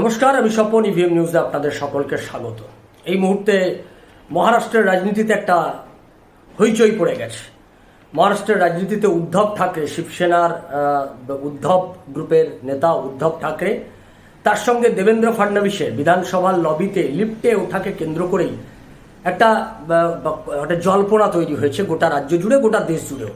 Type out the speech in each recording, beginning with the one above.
নমস্কার, আমি স্বপন ইভিএম নিউজে আপনাদের সকলকে স্বাগত। এই মুহূর্তে মহারাষ্ট্রের রাজনীতিতে একটা হইচই পড়ে গেছে। মহারাষ্ট্রের রাজনীতিতে উদ্ধব ঠাকরে, শিবসেনার উদ্ধব গ্রুপের নেতা উদ্ধব ঠাকরে, তার সঙ্গে দেবেন্দ্র ফাডনবিসের বিধানসভার লবিতে লিফটে ওঠাকে কেন্দ্র করেই একটা একটা জল্পনা তৈরি হয়েছে গোটা রাজ্য জুড়ে, গোটা দেশ জুড়েও।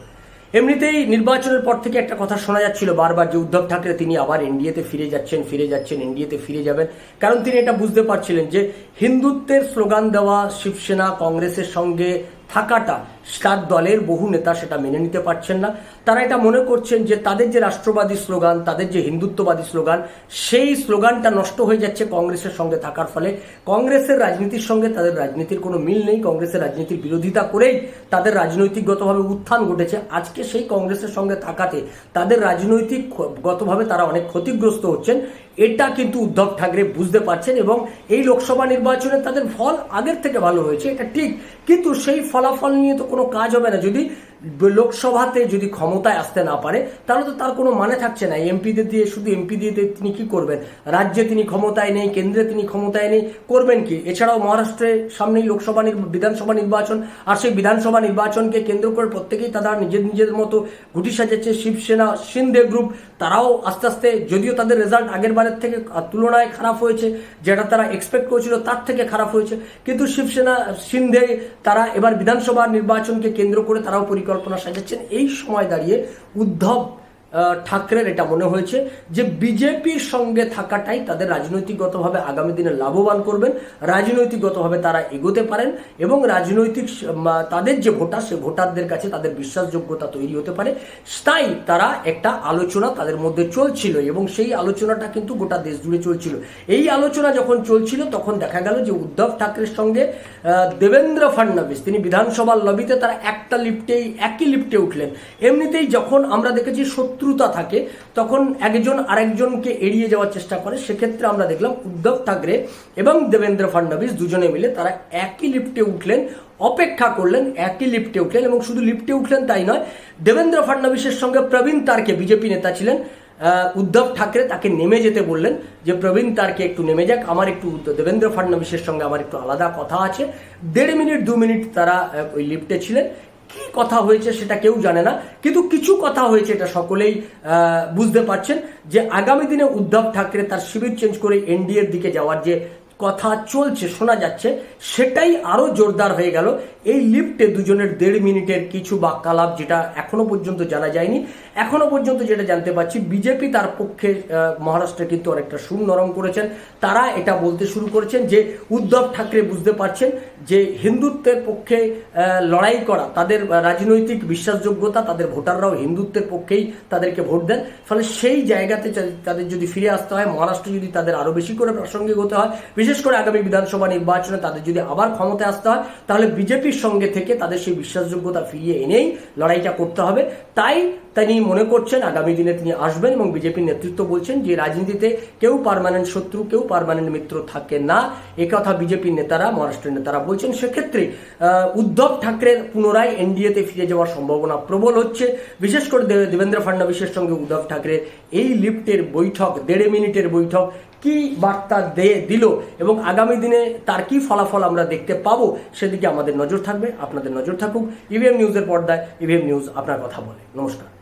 এমনিতেই নির্বাচনের পর থেকে একটা কথা শোনা যাচ্ছিল বারবার যে উদ্ধব ঠাকরে তিনি আবার এনডিএতে ফিরে যাচ্ছেন ফিরে যাচ্ছেন, এনডিএতে ফিরে যাবেন। কারণ তিনি এটা বুঝতে পারছিলেন যে হিন্দুত্বের স্লোগান দেওয়া শিবসেনা, কংগ্রেসের সঙ্গে থাকাটা তার দলের বহু নেতা সেটা মেনে নিতে পারছেন না। তারা এটা মনে করছেন যে তাদের যে রাষ্ট্রবাদী স্লোগান, তাদের যে হিন্দুত্ববাদী স্লোগান, সেই স্লোগানটা নষ্ট হয়ে যাচ্ছে কংগ্রেসের সঙ্গে থাকার ফলে। কংগ্রেসের রাজনীতির সঙ্গে তাদের রাজনীতির কোনো মিল নেই। কংগ্রেসের রাজনীতির বিরোধিতা করেই তাদের রাজনৈতিকগতভাবে উত্থান ঘটেছে। আজকে সেই কংগ্রেসের সঙ্গে থাকাতে তাদের রাজনৈতিক গতভাবে তারা অনেক ক্ষতিগ্রস্ত হচ্ছেন। এটা কিন্তু উদ্ধব ঠাকরে বুঝতে পারছেন এবং এই লোকসভা নির্বাচনে তাদের ফল আগের থেকে ভালো হয়েছে, এটা ঠিক। কিন্তু সেই ফলাফল নিয়ে তো কোনো কাজ হবে না। যদি লোকসভাতে যদি ক্ষমতায় আসতে না পারে, তাহলে তো তার কোনো মানে থাকছে না। এমপিদের দিয়ে, শুধু এমপি দিয়ে তিনি কি করবেন? রাজ্যে তিনি ক্ষমতায় নেই, কেন্দ্রে তিনি ক্ষমতায় নেই, করবেন কি? এছাড়াও মহারাষ্ট্রের সামনেই লোকসভা বিধানসভা নির্বাচন, আর সেই বিধানসভা নির্বাচনকে কেন্দ্র করে প্রত্যেকেই তারা নিজের নিজের মতো গুটি সাজাচ্ছে শিবসেনা, সিন্ধে গ্রুপ, তারাও আস্তে আস্তে, যদিও তাদের রেজাল্ট আগের বারের থেকে তুলনায় খারাপ হয়েছে, যেটা তারা এক্সপেক্ট করেছিল তার থেকে খারাপ হয়েছে, কিন্তু শিবসেনা, সিন্ধে, তারা এবার বিধানসভা নির্বাচনকে কেন্দ্র করে তারাও পরিকল্পনা সাজাচ্ছেন এই সময় দাঁড়িয়ে উদ্ধব ঠাকরের এটা মনে হয়েছে যে বিজেপির সঙ্গে থাকাটাই তাদের রাজনৈতিকগতভাবে আগামী দিনে লাভবান করবেন, রাজনৈতিকগতভাবে তারা এগোতে পারেন এবং রাজনৈতিক তাদের যে ভোটার, সে ভোটারদের কাছে তাদের বিশ্বাসযোগ্যতা তৈরি হতে পারে। তাই তারা একটা আলোচনা তাদের মধ্যে চলছিল এবং সেই আলোচনাটা কিন্তু গোটা দেশ জুড়ে চলছিল। এই আলোচনা যখন চলছিল, তখন দেখা গেল যে উদ্ধব ঠাকরের সঙ্গে দেবেন্দ্র ফাডনবিস, তিনি বিধানসভার লবিতে তারা একটা লিফটেই, একই লিফটে উঠলেন। এমনিতেই যখন আমরা দেখেছি শত্রুতা থাকে, তখন একজন আরেকজনকে এড়িয়ে যাওয়ার চেষ্টা করে। সেক্ষেত্রে আমরা দেখলাম উদ্ধব ঠাকরে এবং দেবেন্দ্র ফাডনবিস দুজনে মিলে তারা একই লিফটে উঠলেন, অপেক্ষা করলেন, একই লিফটে উঠলেন এবং শুধু লিফটে উঠলেন তাই নয়, দেবেন্দ্র ফাডনবিসের সঙ্গে প্রবীণ তারকে বিজেপি নেতা ছিলেন উদ্ধব ঠাকরে তাকে নেমে যেতে বললেন যে, প্রবীণ তারকে একটু নেমে যাক, আমার একটু দেবেন্দ্র ফাডনবিসের সঙ্গে আমার একটু আলাদা কথা আছে। দেড় মিনিট, দু মিনিট তারা ওই লিফটে ছিলেন। কি কথা হয়েছে সেটা কেউ জানে না, কিন্তু কিছু কথা হয়েছে এটা সকলেই বুঝতে পারছেন যে আগামী দিনে উদ্ধব ঠাকরে তার শিবির চেঞ্জ করে এনডিএর দিকে যাওয়ার যে কথা চলছে, শোনা যাচ্ছে, সেটাই আরও জোরদার হয়ে গেল। এই লিফটে দুজনের দেড় মিনিটের কিছু বাক্যালাপ যেটা এখনও পর্যন্ত জানা যায়নি। এখনও পর্যন্ত যেটা জানতে পারছি, বিজেপি তার পক্ষে মহারাষ্ট্রে কিন্তু অনেকটা সুর নরম করেছেন। তারা এটা বলতে শুরু করেছেন যে, উদ্ধব ঠাকরে বুঝতে পারছেন যে, হিন্দুত্বের পক্ষে লড়াই করা, তাদের রাজনৈতিক বিশ্বাসযোগ্যতা, তাদের ভোটাররাও হিন্দুত্বের পক্ষেই তাদেরকে ভোট দেন। ফলে সেই জায়গাতে তাদের যদি ফিরে আসতে হয়, মহারাষ্ট্র যদি তাদের আরও বেশি করে প্রাসঙ্গিক হতে হয় করে আগামী বিধানসভা নির্বাচনে তাদের যদি আবার ক্ষমতায় আসতে হয়, তাহলে বিজেপির সঙ্গে থেকে তাদের সেই বিশ্বাসযোগ্যতা ফিরিয়ে এনেই লড়াইটা করতে হবে। তাই তিনি মনে করছেন, আগামী দিনে তিনি আসবেন এবং বিজেপির নেতৃত্ব বলছেন যে রাজনীতিতে কেউ পার্মানেন্ট শত্রু, কেউ পার্মানেন্ট মিত্র থাকে না। একথা বিজেপির নেতারা মহারাষ্ট্রের নেতারা বলছেন। সেক্ষেত্রে উদ্ধব ঠাকরের পুনরায় এনডিএতে ফিরে যাওয়ার সম্ভাবনা প্রবল হচ্ছে। বিশেষ করে দেবেন্দ্র ফাডনবিসের সঙ্গে উদ্ধব ঠাকরের এই লিফটের বৈঠক, দেড় মিনিটের বৈঠক কি বার্তা দিয়ে দিল এবং আগামী দিনে তার কি ফলাফল আমরা দেখতে পাবো সেদিকে আমাদের নজর থাকবে। আপনাদের নজর থাকুক। ইভিএম নিউজের পর্দায় ইভিএম নিউজ আপনার কথা বলে। নমস্কার।